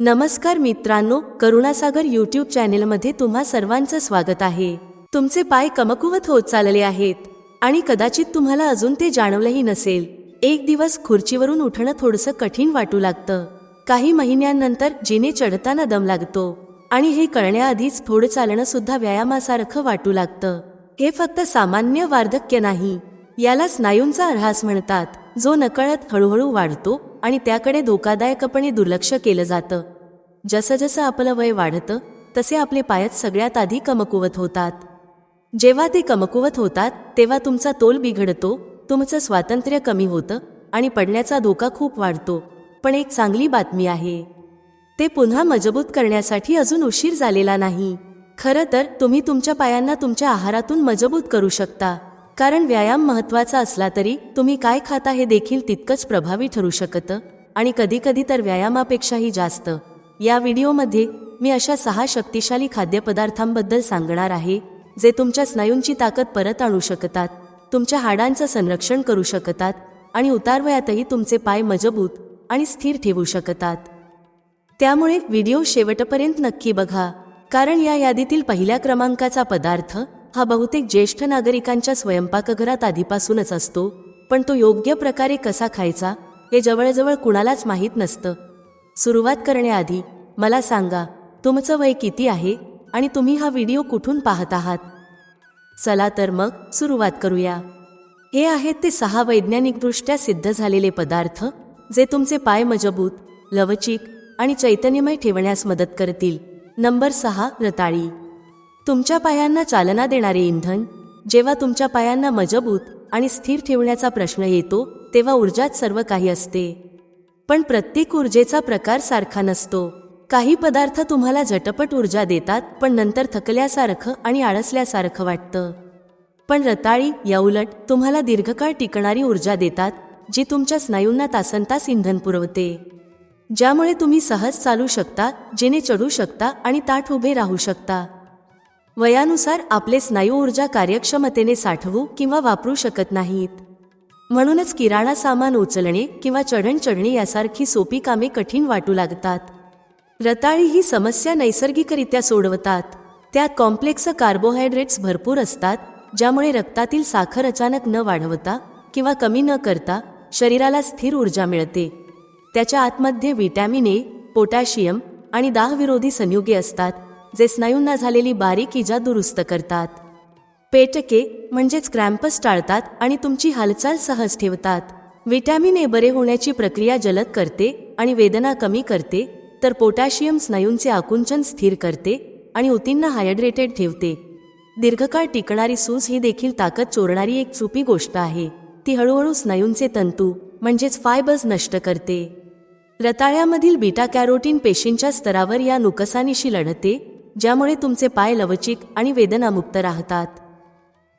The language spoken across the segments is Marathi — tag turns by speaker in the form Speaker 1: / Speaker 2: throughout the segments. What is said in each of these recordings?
Speaker 1: नमस्कार मित्रांनो करुणासागर यूट्यूब चॅनेलमध्ये तुम्हा सर्वांचं स्वागत आहे. तुमचे पाय कमकुवत होत चालले आहेत आणि कदाचित तुम्हाला अजून ते जाणवलंही नसेल. एक दिवस खुर्चीवरून उठणं थोडंसं कठीण वाटू लागतं. काही महिन्यांनंतर जिने चढताना दम लागतो आणि हे कळण्याआधीच थोडं चालणं सुद्धा व्यायामासारखं वाटू लागतं. हे फक्त सामान्य वार्धक्य नाही याला स्नायूंचा ऱ्हास म्हणतात जो नकळत हळूहळू वाढतो आणि त्याकडे धोकादायकपणे दुर्लक्ष केलं जातं. जसं जसं आपलं वय वाढतं तसे आपले पायच सगळ्यात आधी कमकुवत होतात. जेव्हा ते कमकुवत होतात तेव्हा तुमचा तोल बिघडतो तुमचं स्वातंत्र्य कमी होतं आणि पडण्याचा धोका खूप वाढतो. पण एक चांगली बातमी आहे. ते पुन्हा मजबूत करण्यासाठी अजून उशीर झालेला नाही. खरं तर तुम्ही तुमच्या पायांना तुमच्या आहारातून मजबूत करू शकता. कारण व्यायाम महत्त्वाचा असला तरी तुम्ही काय खाता हे देखील तितकंच प्रभावी ठरू शकतं. आणि कधीकधी तर व्यायामापेक्षाही जास्त. या व्हिडिओमध्ये मी अशा सहा शक्तिशाली खाद्यपदार्थांबद्दल सांगणार आहे जे तुमच्या स्नायूंची ताकद परत आणू शकतात तुमच्या हाडांचं संरक्षण करू शकतात आणि उतारवयातही तुमचे पाय मजबूत आणि स्थिर ठेवू शकतात. त्यामुळे व्हिडिओ शेवटपर्यंत नक्की बघा कारण या यादीतील पहिल्या क्रमांकाचा पदार्थ हा बहुतेक ज्येष्ठ नागरिकांच्या स्वयंपाकघरात आधीपासूनच असतो पण तो योग्य प्रकारे कसा खायचा हे जवळजवळ कुणालाच माहीत नसतं. सुरुवात करण्याआधी मला सांगा तुमचं वय किती आहे आणि तुम्ही हा व्हिडिओ कुठून पाहत आहात? चला तर मग सुरुवात करूया. हे आहेत ते सहा वैज्ञानिकदृष्ट्या सिद्ध झालेले पदार्थ जे तुमचे पाय मजबूत लवचिक आणि चैतन्यमय ठेवण्यास मदत करतील. नंबर सहा रताळी. तुमच्या पायांना चालना देणारे इंधन जेव्हा तुमच्या पायांना मजबूत आणि स्थिर ठेवण्याचा प्रश्न येतो तेव्हा ऊर्जात सर्व काही असते. पण प्रत्येक ऊर्जेचा प्रकार सारखा नसतो. काही पदार्थ तुम्हाला झटपट ऊर्जा देतात पण नंतर थकल्यासारखं आणि आळसल्यासारखं वाटतं. पण रताळी याउलट तुम्हाला दीर्घकाळ टिकणारी ऊर्जा देतात जी तुमच्या स्नायूंना तासनतास इंधन पुरवते. ज्यामुळे तुम्ही सहज चालू शकता जेने चढू शकता आणि ताठ उभे राहू शकता. वयानुसार आपले स्नायू ऊर्जा कार्यक्षमतेने साठवू किंवा वापरू शकत नाहीत. म्हणूनच किराणा सामान उचलणे किंवा चढण चढणे यासारखी सोपी कामे कठीण वाटू लागतात. रताळी ही समस्या नैसर्गिकरित्या सोडवतात. त्यात कॉम्प्लेक्स कार्बोहायड्रेट्स भरपूर असतात ज्यामुळे रक्तातील साखर अचानक न वाढवता किंवा कमी न करता शरीराला स्थिर ऊर्जा मिळते. त्याच्या आतमध्ये व्हिटॅमिन ए पोटॅशियम आणि दाहविरोधी संयुगे असतात. जे स्नायूंना झालेली बारीक इजा दुरुस्त करतात. पेटके म्हणजेच क्रॅम्पस टाळतात आणि तुमची हालचाल सहज ठेवतात. व्हिटॅमिन ए बरे होण्याची प्रक्रिया जलद करते आणि वेदना कमी करते तर पोटॅशियम स्नायूंचे आकुंचन स्थिर करते आणि उतींना हायड्रेटेड ठेवते. दीर्घकाळ टिकणारी सूज ही देखील ताकद चोरणारी एक चुपी गोष्ट आहे. ती हळूहळू स्नायूंचे तंतू म्हणजेच फायबर्स नष्ट करते. रताळ्यामधील बीटा कॅरोटीन पेशींच्या स्तरावर या नुकसानीशी लढते ज्यामुळे तुमचे पाय लवचिक आणि वेदनामुक्त राहतात.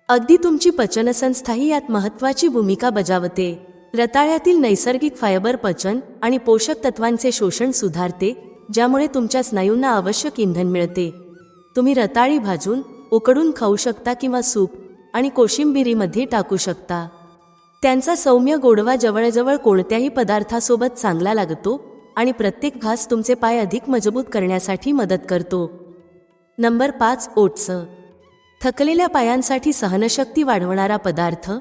Speaker 1: अगदी तुमची पचनसंस्थाही यात महत्वाची भूमिका बजावते. रताळ्यातील नैसर्गिक फायबर पचन आणि पोषक तत्वांचे शोषण सुधारते ज्यामुळे तुमच्या स्नायूंना आवश्यक इंधन मिळते. तुम्ही रताळी भाजून उकडून खाऊ शकता किंवा सूप आणि कोशिंबिरीमध्ये टाकू शकता. त्यांचा सौम्य गोडवा जवळजवळ कोणत्याही पदार्थासोबत चांगला लागतो आणि प्रत्येक घास तुमचे पाय अधिक मजबूत करण्यासाठी मदत करतो. नंबर पाच ओटसं. थकलेल्या पायांसाठी सहनशक्ती वाढवणारा पदार्थ.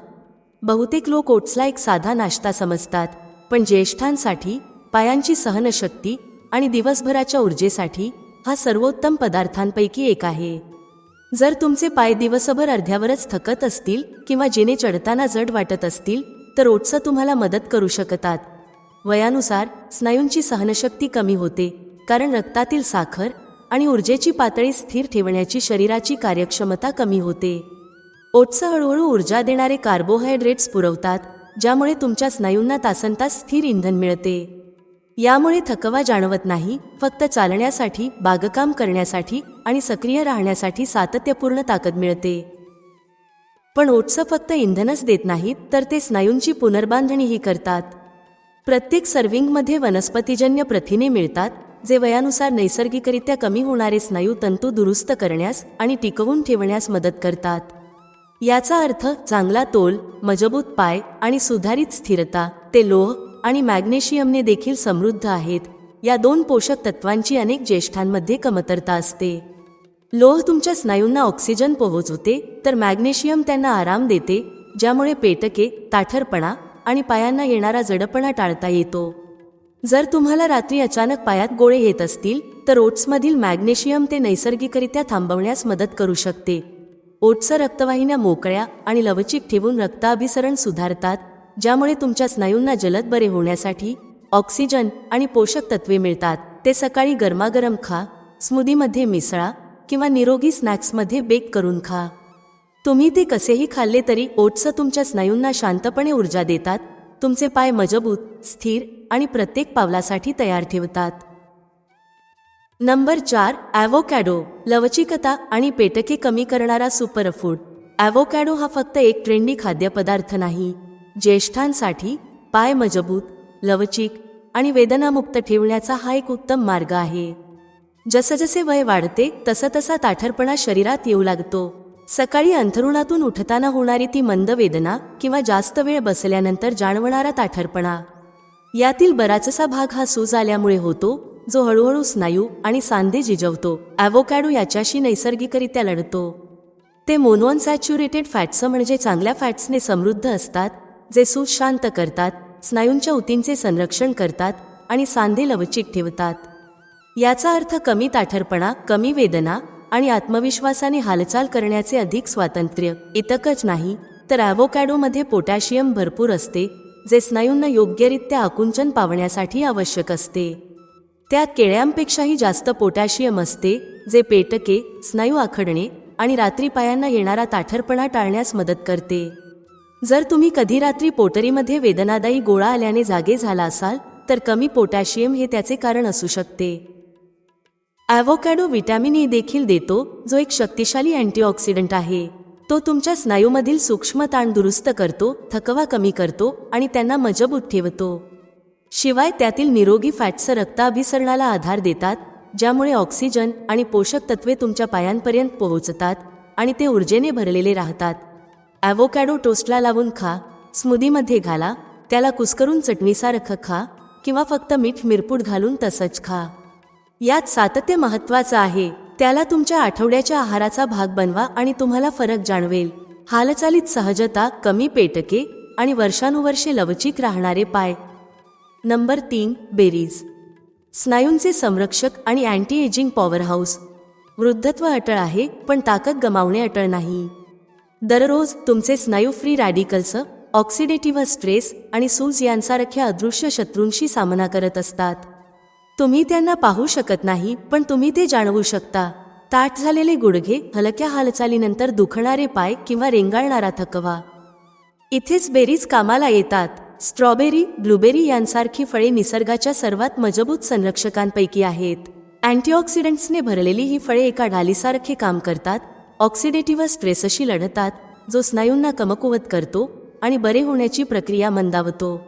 Speaker 1: बहुतेक लोक ओट्सला एक साधा नाश्ता समजतात पण ज्येष्ठांसाठी पायांची सहनशक्ती आणि दिवसभराच्या ऊर्जेसाठी हा सर्वोत्तम पदार्थांपैकी एक आहे. जर तुमचे पाय दिवसभर अर्ध्यावरच थकत असतील किंवा जिने चढताना जड वाटत असतील तर ओट्स तुम्हाला मदत करू शकतात. वयानुसार स्नायूंची सहनशक्ती कमी होते कारण रक्तातील साखर आणि ऊर्जेची पातळी स्थिर ठेवण्याची शरीराची कार्यक्षमता कमी होते. ओट्स हळूहळू ऊर्जा देणारे कार्बोहायड्रेट्स पुरवतात ज्यामुळे तुमच्या स्नायूंना तासनतास स्थिर इंधन मिळते. यामुळे थकवा जाणवत नाही फक्त चालण्यासाठी बागकाम करण्यासाठी आणि सक्रिय राहण्यासाठी सातत्यपूर्ण ताकद मिळते. पण ओट्स फक्त इंधनच देत नाहीत तर ते स्नायूंची पुनर्बांधणीही करतात. प्रत्येक सर्विंगमध्ये वनस्पतीजन्य प्रथिने मिळतात जे वयानुसार नैसर्गिकरित्या कमी होणारे स्नायू तंतू दुरुस्त करण्यास आणि टिकवून ठेवण्यास मदत करतात. याचा अर्थ चांगला तोल मजबूत पाय आणि सुधारित स्थिरता ते लोह आणि मॅग्नेशियमने देखील समृद्ध आहेत. या दोन पोषक तत्वांची अनेक ज्येष्ठांमध्ये कमतरता असते. लोह तुमच्या स्नायूंना ऑक्सिजन पोहोचवते तर मॅग्नेशियम त्यांना आराम देते ज्यामुळे पेटके ताठरपणा आणि पायांना येणारा जडपणा टाळता येतो. जर तुम्हाला रात्री अचानक पायात गोळे येत असतील तर ओट्समधील मॅग्नेशियम ते नैसर्गिकरित्या थांबवण्यास मदत करू शकते. ओट्स रक्तवाहिन्या मोकळ्या आणि लवचिक ठेवून रक्ताभिसरण सुधारतात ज्यामुळे तुमच्या स्नायूंना जलद बरे होण्यासाठी ऑक्सिजन आणि पोषक तत्वे मिळतात. ते सकाळी गरमागरम खा स्मूदीमध्ये मिसळा किंवा निरोगी स्नॅक्समध्ये बेक करून खा. तुम्ही ते कसेही खाल्ले तरी ओट्स तुमच्या स्नायूंना शांतपणे ऊर्जा देतात तुमचे पाय मजबूत स्थिर आणि प्रत्येक पावलासाठी तयार ठेवतात. नंबर चार ॲव्होकॅडो लवचिकता आणि पेटके कमी करणारा सुपरफूड. ॲव्होकॅडो हा फक्त एक ट्रेंडी खाद्यपदार्थ नाही. ज्येष्ठांसाठी पाय मजबूत लवचिक आणि वेदनामुक्त ठेवण्याचा हा एक उत्तम मार्ग आहे. जसजसे वय वाढते तसा तसा ताठरपणा शरीरात येऊ लागतो. सकाळी अंथरुणातून उठताना होणारी ती मंद वेदना किंवा जास्त वेळ बसल्यानंतर जाणवणारा ताठरपणा. यातील बराचसा भाग हा सूज आल्यामुळे होतो जो हळूहळू स्नायू आणि सांधे जिजवतो ॲव्होकॅडो याच्याशी नैसर्गिकरित्या लढतो. ते मोनोअनसॅच्युरेटेड फॅट्स म्हणजे चांगल्या फॅट्सने समृद्ध असतात जे सूज शांत करतात स्नायूंच्या ऊतींचे संरक्षण करतात आणि सांधे लवचिक ठेवतात. याचा अर्थ कमी ताठरपणा कमी वेदना आणि आत्मविश्वासाने हालचाल करण्याचे अधिक स्वातंत्र्य. इतकच नाही तर ॲव्होकॅडोमध्ये पोटॅशियम भरपूर असते जे स्नायूंना योग्यरित्या आकुंचन पावण्यासाठी आवश्यक असते. त्यात केळ्यांपेक्षाही जास्त पोटॅशियम असते जे पेटके स्नायू आखडणे आणि रात्री पायांना येणारा ताठरपणा टाळण्यास मदत करते. जर तुम्ही कधी रात्री पोटरीमध्ये वेदनादायी गोळा आल्याने जागे झाला असाल तर कमी पोटॅशियम हे त्याचे कारण असू शकते. ॲव्होकॅडो विटॅमिन ई देखील देतो जो एक शक्तिशाली अँटीऑक्सिडंट आहे. तो तुमच्या स्नायूमधील सूक्ष्म ताण दुरुस्त करतो थकवा कमी करतो आणि त्यांना मजबूत ठेवतो. शिवाय त्यातील निरोगी फॅट्स रक्ताभिसरणाला आधार देतात ज्यामुळे ऑक्सिजन आणि पोषक तत्वे तुमच्या पायांपर्यंत पोहोचतात आणि ते ऊर्जेने भरलेले राहतात. ॲव्होकॅडो टोस्टला लावून खा स्मूदीमध्ये घाला त्याला कुस्करून चटणीसारखं खा किंवा फक्त मीठ मिरपूड घालून तसंच खा. यात सातत्य महत्वाचं आहे. त्याला तुमच्या आठवड्याच्या आहाराचा भाग बनवा आणि तुम्हाला फरक जाणवेल. हालचालीत सहजता कमी पेटके आणि वर्षानुवर्षे लवचिक राहणारे पाय. नंबर तीन बेरीज. स्नायूंचे संरक्षक आणि अँटी एजिंग पॉवर हाऊस वृद्धत्व अटळ आहे पण ताकद गमावणे अटळ नाही. दररोज तुमचे स्नायू फ्री रॅडिकल्स ऑक्सिडेटिव्ह स्ट्रेस आणि सूज यांसारख्या अदृश्य शत्रूंशी सामना करत असतात. तुम्ही त्यांना पाहू शकत नाही पण तुम्ही ते जाणवू शकता. ताट झालेले गुडघे हलक्या हालचालीनंतर दुखणारे पाय किंवा रेंगाळणारा थकवा. इथेच बेरीज कामाला येतात. स्ट्रॉबेरी ब्लूबेरी यांसारखी फळे निसर्गाच्या सर्वात मजबूत संरक्षकांपैकी आहेत. अँटीऑक्सिडंट्सने भरलेली ही फळे एका ढालीसारखे काम करतात ऑक्सिडेटिव्ह स्ट्रेसशी लढतात जो स्नायूंना कमकुवत करतो आणि बरे होण्याची प्रक्रिया मंदावतो.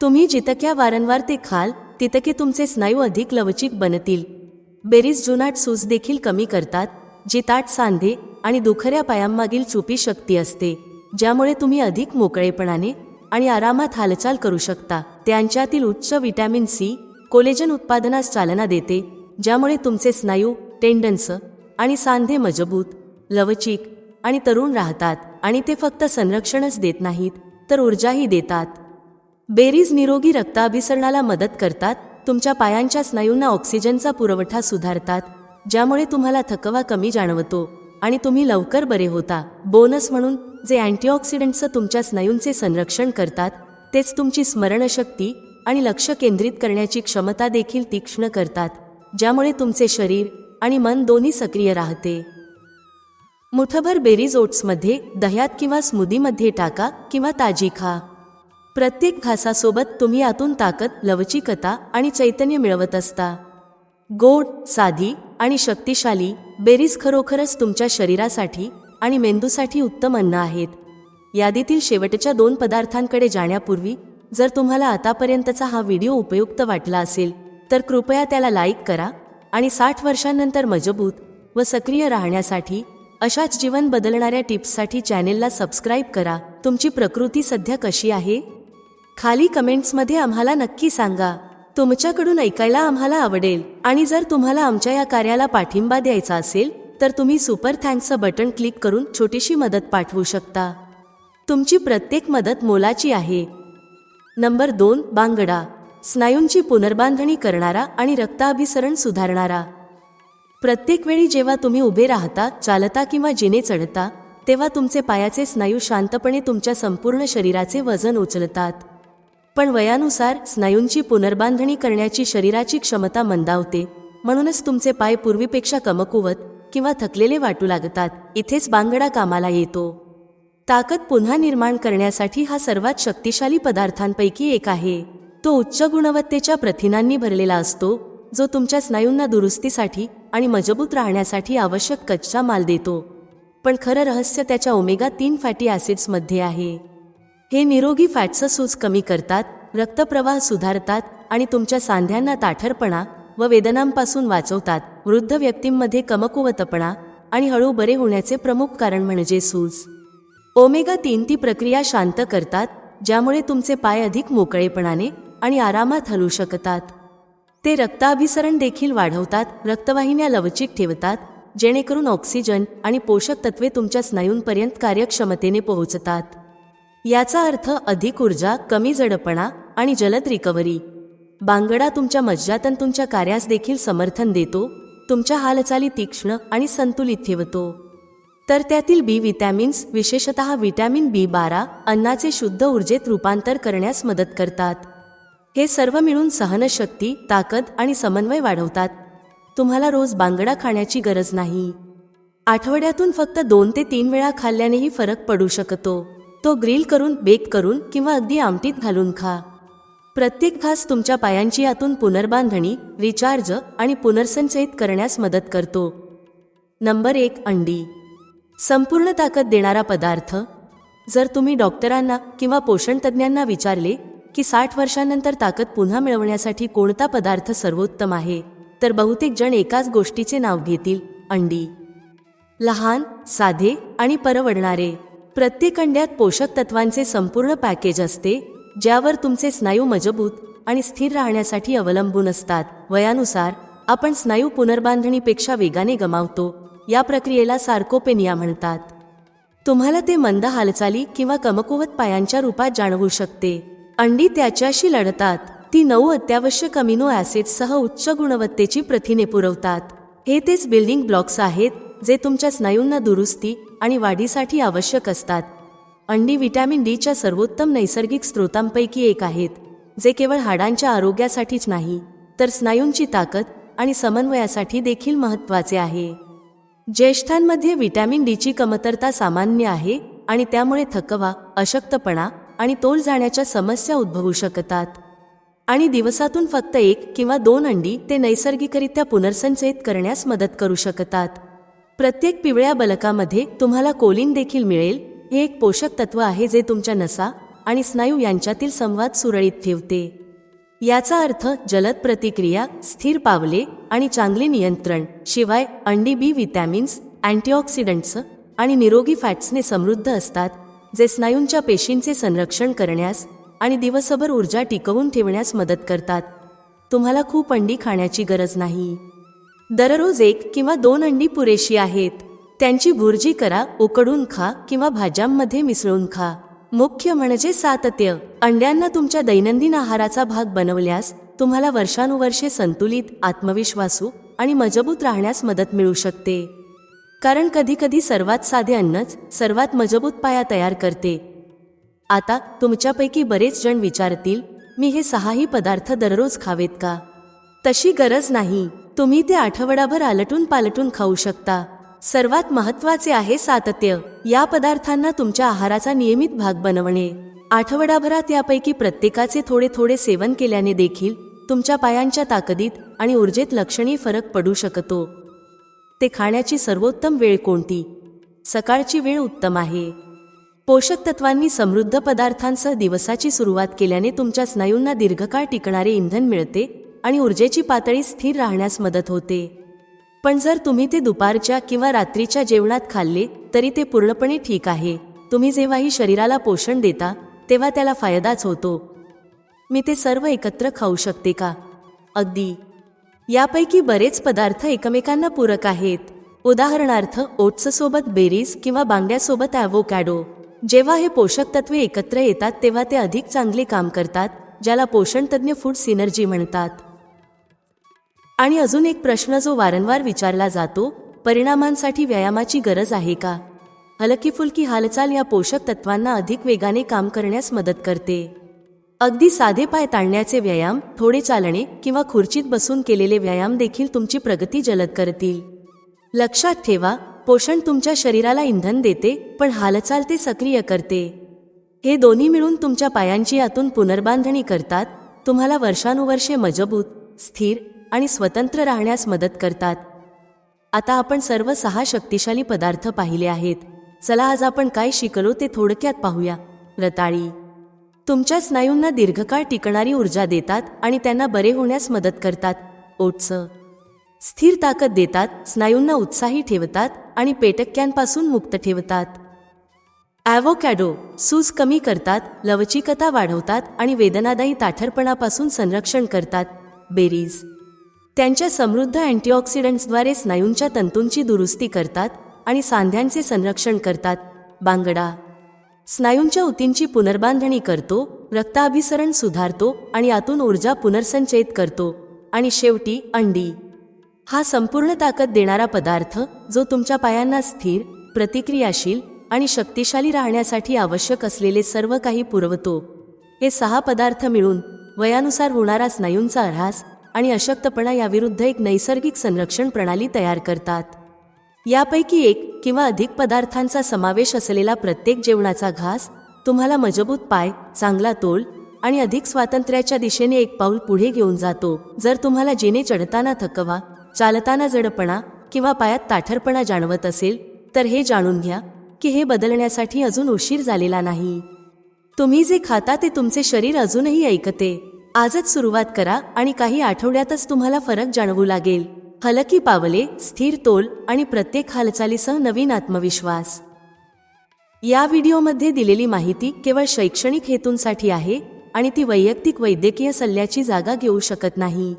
Speaker 1: तुम्ही जितक्या वारंवार ते खाल तितके तुमचे स्नायू अधिक लवचिक बनतील. बेरीज जुनाट सूज देखील कमी करतात जी ताट सांधे आणि दुखऱ्या पायांमागील चुपी शक्ती असते ज्यामुळे तुम्ही अधिक मोकळेपणाने आणि आरामात हालचाल करू शकता. त्यांच्यातील उच्च विटॅमिन सी कोलेजन उत्पादनास चालना देते ज्यामुळे तुमचे स्नायू टेंडन्स आणि सांधे मजबूत लवचिक आणि तरुण राहतात आणि ते फक्त संरक्षणच देत नाहीत तर ऊर्जाही देतात. बेरीज निरोगी रक्ताभिसरणाला मदत करतात तुमच्या पायांच्या स्नायूंना ऑक्सिजनचा पुरवठा सुधारतात ज्यामुळे तुम्हाला थकवा कमी जाणवतो आणि तुम्ही लवकर बरे होता. बोनस म्हणून जे अँटीऑक्सिडंट्स तुमच्या स्नायूंचे संरक्षण करतात तेच तुमची स्मरणशक्ती आणि लक्ष केंद्रित करण्याची क्षमता देखील तीक्ष्ण करतात ज्यामुळे तुमचे शरीर आणि मन दोन्ही सक्रिय राहते. मुठभर बेरीज ओट्समध्ये दह्यात किंवा स्मूदीमध्ये टाका किंवा ताजी खा. प्रत्येक घासासोबत तुम्ही आतून ताकद लवचिकता आणि चैतन्य मिळवत असता. गोड साधी आणि शक्तिशाली बेरीज खरोखरच तुमच्या शरीरासाठी आणि मेंदूसाठी उत्तम अन्न आहेत. यादीतील शेवटच्या दोन पदार्थांकडे जाण्यापूर्वी जर तुम्हाला आतापर्यंतचा हा व्हिडिओ उपयुक्त वाटला असेल तर कृपया त्याला लाईक करा आणि साठ वर्षांनंतर मजबूत व सक्रिय राहण्यासाठी अशाच जीवन बदलणाऱ्या टिप्ससाठी चॅनेलला सबस्क्राईब करा. तुमची प्रकृती सध्या कशी आहे? खाली कमेंट्समध्ये आम्हाला नक्की सांगा. तुमच्याकडून ऐकायला आम्हाला आवडेल. आणि जर तुम्हाला आमच्या या कार्याला पाठिंबा द्यायचा असेल तर तुम्ही सुपर थँक्सचं बटन क्लिक करून छोटीशी मदत पाठवू शकता. तुमची प्रत्येक मदत मोलाची आहे. नंबर दोन बांगडा. स्नायूंची पुनर्बांधणी करणारा आणि रक्ताभिसरण सुधारणारा. प्रत्येक वेळी जेव्हा तुम्ही उभे राहता चालता किंवा जिने चढता तेव्हा तुमचे पायाचे स्नायू शांतपणे तुमच्या संपूर्ण शरीराचे वजन उचलतात. पण वयानुसार स्नायूंची पुनर्बांधणी करण्याची शरीराची क्षमता मंदावते. म्हणूनच तुमचे पाय पूर्वीपेक्षा कमकुवत किंवा थकलेले वाटू लागतात. इथेच बांगडा कामाला येतो. ताकद पुन्हा निर्माण करण्यासाठी हा सर्वात शक्तिशाली पदार्थांपैकी एक आहे. तो उच्च गुणवत्तेच्या प्रथिनांनी भरलेला असतो जो तुमच्या स्नायूंना दुरुस्तीसाठी आणि मजबूत राहण्यासाठी आवश्यक कच्चा माल देतो. पण खरं रहस्य त्याच्या ओमेगा तीन फॅटी ॲसिड्समध्ये आहे. हे निरोगी फॅटचं सूज कमी करतात रक्तप्रवाह सुधारतात आणि तुमच्या सांध्यांना ताठरपणा व वेदनांपासून वाचवतात. वृद्ध व्यक्तींमध्ये कमकुवतपणा आणि हळू बरे होण्याचे प्रमुख कारण म्हणजे सूज. ओमेगा तीन ती प्रक्रिया शांत करतात ज्यामुळे तुमचे पाय अधिक मोकळेपणाने आणि आरामात हलू शकतात. ते रक्ताभिसरण देखील वाढवतात रक्तवाहिन्या लवचिक ठेवतात जेणेकरून ऑक्सिजन आणि पोषक तत्वे तुमच्या स्नायूंपर्यंत कार्यक्षमतेने पोहोचतात. याचा अर्थ अधिक ऊर्जा कमी जडपणा आणि जलद रिकव्हरी. बांगडा तुमच्या मज्जातंतूंच्या कार्यास देखील समर्थन देतो तुमच्या हालचाली तीक्ष्ण आणि संतुलित ठेवतो. तर त्यातील बी विटॅमिन्स विशेषतः विटॅमिन बी बारा अन्नाचे शुद्ध ऊर्जेत रूपांतर करण्यास मदत करतात. हे सर्व मिळून सहनशक्ती ताकद आणि समन्वय वाढवतात. तुम्हाला रोज बांगडा खाण्याची गरज नाही. आठवड्यातून फक्त दोन ते तीन वेळा खाल्ल्यानेही फरक पडू शकतो. तो ग्रिल करून बेक करून किंवा अगदी आमटीत घालून खा. प्रत्येक घास तुमच्या पायांची आतून पुनर्बांधणी रिचार्ज आणि पुनर्संचयित करण्यास मदत करतो. नंबर एक अंडी. संपूर्ण ताकद देणारा पदार्थ. जर तुम्ही डॉक्टरांना किंवा पोषणतज्ज्ञांना विचारले की साठ वर्षांनंतर ताकद पुन्हा मिळवण्यासाठी कोणता पदार्थ सर्वोत्तम आहे तर बहुतेक जण एकाच गोष्टीचे नाव घेतील अंडी. लहान साधे आणि परवडणारे. प्रत्येक अंड्यात पोषक तत्वांचे संपूर्ण पॅकेज असते ज्यावर तुमचे स्नायू मजबूत आणि स्थिर राहण्यासाठी अवलंबून असतात. वयानुसार आपण स्नायू पुनर्बांधणीपेक्षा वेगाने गमावतो या प्रक्रियेला सार्कोपेनिया म्हणतात. तुम्हाला ते मंद हालचाली किंवा कमकुवत पायांच्या रूपात जाणवू शकते. अंडी त्याच्याशी लढतात. ती नऊ अत्यावश्यक अमिनो ॲसिड्ससह उच्च गुणवत्तेची प्रथिने पुरवतात. हे तेच बिल्डिंग ब्लॉक्स आहेत जे तुमच्या स्नायूंना दुरुस्ती आणि वाढीसाठी आवश्यक असतात. अंडी व्हिटॅमिन डीच्या सर्वोत्तम नैसर्गिक स्रोतांपैकी एक आहेत जे केवळ हाडांच्या आरोग्यासाठीच नाही तर स्नायूंची ताकद आणि समन्वयासाठी देखील महत्त्वाचे आहे. ज्येष्ठांमध्ये व्हिटॅमिन डीची कमतरता सामान्य आहे आणि त्यामुळे थकवा अशक्तपणा आणि तोल जाण्याच्या समस्या उद्भवू शकतात. आणि दिवसातून फक्त एक किंवा दोन अंडी ते नैसर्गिकरित्या पुनर्संचयित करण्यास मदत करू शकतात. प्रत्येक पिवळ्या बलकामध्ये तुम्हाला कोलिन देखील मिळेल. हे एक पोषक तत्व आहे जे तुमच्या नसा आणि स्नायू यांच्यातील संवाद सुरळीत ठेवते. याचा अर्थ जलद प्रतिक्रिया स्थिर पावले आणि चांगले नियंत्रण शिवाय अंडी बी व्हिटॅमिन्स अँटीऑक्सिडंट्स आणि निरोगी फॅट्सने समृद्ध असतात जे स्नायूंच्या पेशींचे संरक्षण करण्यास आणि दिवसभर ऊर्जा टिकवून ठेवण्यास मदत करतात. तुम्हाला खूप अंडी खाण्याची गरज नाही. दररोज एक किंवा दोन अंडी पुरेशी आहेत. त्यांची भुर्जी करा उकडून खा किंवा भाज्यांमध्ये मिसळून खा. मुख्य म्हणजे सातत्य. अंड्यांना तुमच्या दैनंदिन आहाराचा भाग बनवल्यास तुम्हाला वर्षानुवर्षे संतुलित आत्मविश्वासू आणि मजबूत राहण्यास मदत मिळू शकते. कारण कधीकधी सर्वात साधे अन्नच सर्वात मजबूत पाया तयार करते. आता तुमच्यापैकी बरेच जण विचारतील मी हे सहाही पदार्थ दररोज खावेत का? तशी गरज नाही. तुम्ही ते आठवडाभर आलटून पालटून खाऊ शकता. सर्वात महत्त्वाचे आहे सातत्य. या पदार्थांना तुमच्या आहाराचा नियमित भाग बनवणे. आठवडाभरात यापैकी प्रत्येकाचे थोडे थोडे सेवन केल्याने देखील तुमच्या पायांच्या ताकदीत आणि ऊर्जेत लक्षणीय फरक पडू शकतो. ते खाण्याची सर्वोत्तम वेळ कोणती? सकाळची वेळ उत्तम आहे. पोषक तत्वांनी समृद्ध पदार्थांसह दिवसाची सुरुवात केल्याने तुमच्या स्नायूंना दीर्घकाळ टिकणारे इंधन मिळते आणि ऊर्जेची पातळी स्थिर राहण्यास मदत होते. पण जर तुम्ही ते दुपारच्या किंवा रात्रीच्या जेवणात खाल्ले तरी ते पूर्णपणे ठीक आहे. तुम्ही जेव्हाही शरीराला पोषण देता तेव्हा त्याला फायदाच होतो. मी ते सर्व एकत्र खाऊ शकते का? अगदी. यापैकी बरेच पदार्थ एकमेकांना पूरक आहेत. उदाहरणार्थ ओट्ससोबत बेरीज किंवा बांगड्यासोबत ॲव्होकॅडो जेव्हा हे पोषक तत्वे एकत्र येतात तेव्हा ते अधिक चांगले काम करतात ज्याला पोषणतज्ञ फूड सिनर्जी म्हणतात. आणि अजून एक प्रश्न जो वारंवार विचारला जातो परिणामांसाठी व्यायामाची गरज आहे का? हलकी फुलकी हालचाल या पोषक तत्वांना अधिक वेगाने काम करण्यास मदत करते. अगदी साधे पाय ताणण्याचे व्यायाम थोडे चालणे किंवा खुर्चीत बसून केलेले व्यायाम देखील तुमची प्रगती जलद करतील. लक्षात ठेवा पोषण तुमच्या शरीराला इंधन देते पण हालचाल ते सक्रिय करते. हे दोन्ही मिळून तुमच्या पायांची आतून पुनर्बांधणी करतात तुम्हाला वर्षानुवर्षे मजबूत स्थिर आणि स्वतंत्र राहण्यास मदत करतात. आता आपण सर्व सहा शक्तिशाली पदार्थ पाहिले आहेत. चला आज आपण काय शिकलो ते थोडक्यात पाहूया. रताळी. तुमच्या स्नायूंना दीर्घकाळ टिकणारी ऊर्जा देतात आणि त्यांना बरे होण्यास मदत करतात. ओट्स. स्थिर ताकद देतात स्नायूंना उत्साही ठेवतात आणि पेटक्क्यांपासून मुक्त ठेवतात. ॲव्होकॅडो सूज कमी करतात लवचिकता वाढवतात आणि वेदनादायी ताठरपणापासून संरक्षण करतात. बेरीज. त्यांच्या समृद्ध अँटीऑक्सिडंट्सद्वारे स्नायूंच्या तंतूंची दुरुस्ती करतात आणि सांध्यांचे संरक्षण करतात. बांगडा. स्नायूंच्या ऊतींची पुनर्बांधणी करतो रक्ताभिसरण सुधारतो आणि आतून ऊर्जा पुनर्संचयित करतो. आणि शेवटी अंडी. हा संपूर्ण ताकद देणारा पदार्थ जो तुमच्या पायांना स्थिर प्रतिक्रियाशील आणि शक्तिशाली राहण्यासाठी आवश्यक असलेले सर्व काही पुरवतो. हे सहा पदार्थ मिळून वयानुसार होणारा स्नायूंचा ऱ्हास आणि अशक्तपणा याविरुद्ध एक नैसर्गिक संरक्षण प्रणाली तयार करतात. यापैकी एक किंवा अधिक पदार्थांचा समावेश असलेला प्रत्येक जेवणाचा घास तुम्हाला मजबूत पाय चांगला तोल आणि अधिक स्वातंत्र्याच्या दिशेने एक पाऊल पुढे घेऊन जातो. जर तुम्हाला जिने चढताना थकवा चालताना जडपणा किंवा पायात ताठरपणा जाणवत असेल तर हे जाणून घ्या की हे बदलण्यासाठी अजून उशीर झालेला नाही. तुम्ही जे खाता ते तुमचे शरीर अजूनही ऐकते. आजच सुरुवात करा आणि काही आठवड्यातच तुम्हाला फरक जाणवू लागेल. हलकी पावले स्थिर तोल आणि प्रत्येक हालचालीसह नवीन आत्मविश्वास. या व्हिडिओमध्ये दिलेली माहिती केवळ शैक्षणिक हेतूंसाठी आहे आणि ती वैयक्तिक वैद्यकीय सल्ल्याची जागा घेऊ शकत नाही.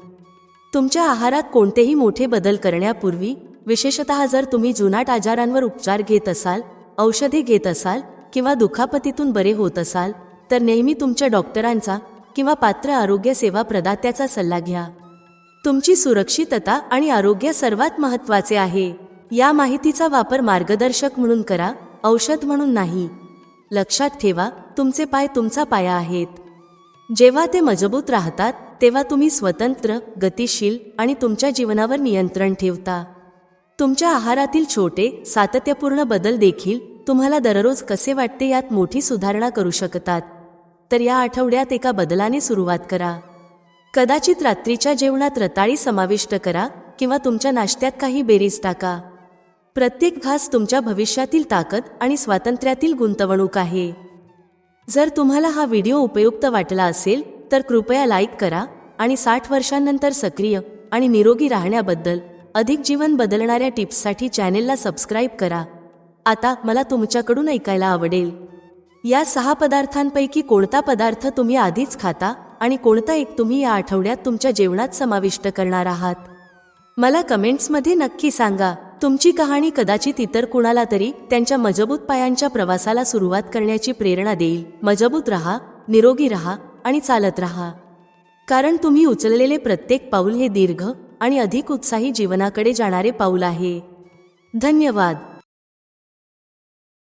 Speaker 1: तुमच्या आहारात कोणतेही मोठे बदल करण्यापूर्वी विशेषतः जर तुम्ही जुनाट आजारांवर उपचार घेत असाल औषधे घेत असाल किंवा दुखापतीतून बरे होत असाल तर नेहमी तुमच्या डॉक्टरांचा किंवा पात्र आरोग्य सेवा प्रदात्याचा सल्ला घ्या. तुमची सुरक्षितता आणि आरोग्य सर्वात महत्त्वाचे आहे. या माहितीचा वापर मार्गदर्शक म्हणून करा औषध म्हणून नाही. लक्षात ठेवा तुमचे पाय तुमचा पाया आहेत. जेव्हा ते मजबूत राहतात तेव्हा तुम्ही स्वतंत्र गतिशील आणि तुमच्या जीवनावर नियंत्रण ठेवता. तुमच्या आहारातील छोटे सातत्यपूर्ण बदल देखील तुम्हाला दररोज कसे वाटते यात मोठी सुधारणा करू शकतात. तर या आठवड्यात एका बदलाने सुरुवात करा. कदाचित रात्रीच्या जेवणात रताळी समाविष्ट करा किंवा तुमच्या नाश्त्यात काही बेरीज टाका. प्रत्येक घास तुमच्या भविष्यातील ताकद आणि स्वातंत्र्यातील गुंतवणूक आहे. जर तुम्हाला हा व्हिडिओ उपयुक्त वाटला असेल तर कृपया लाईक करा आणि साठ वर्षांनंतर सक्रिय आणि निरोगी राहण्याबद्दल अधिक जीवन बदलणाऱ्या टिप्ससाठी चॅनेलला सबस्क्राईब करा. आता मला तुमच्याकडून ऐकायला आवडेल. या सहा पदार्थांपैकी कोणता पदार्थ तुम्ही आधीच खाता आणि कोणता एक तुम्ही या आठवड्यात तुमच्या जेवणात समाविष्ट करणार आहात? मला कमेंट्समध्ये नक्की सांगा. तुमची कहाणी कदाचित इतर कुणाला तरी त्यांच्या मजबूत पायांच्या प्रवासाला सुरुवात करण्याची प्रेरणा देईल. मजबूत रहा निरोगी रहा आणि चालत रहा. कारण तुम्ही उचललेले प्रत्येक पाऊल हे दीर्घ आणि अधिक उत्साही जीवनाकडे जाणारे पाऊल आहे. धन्यवाद.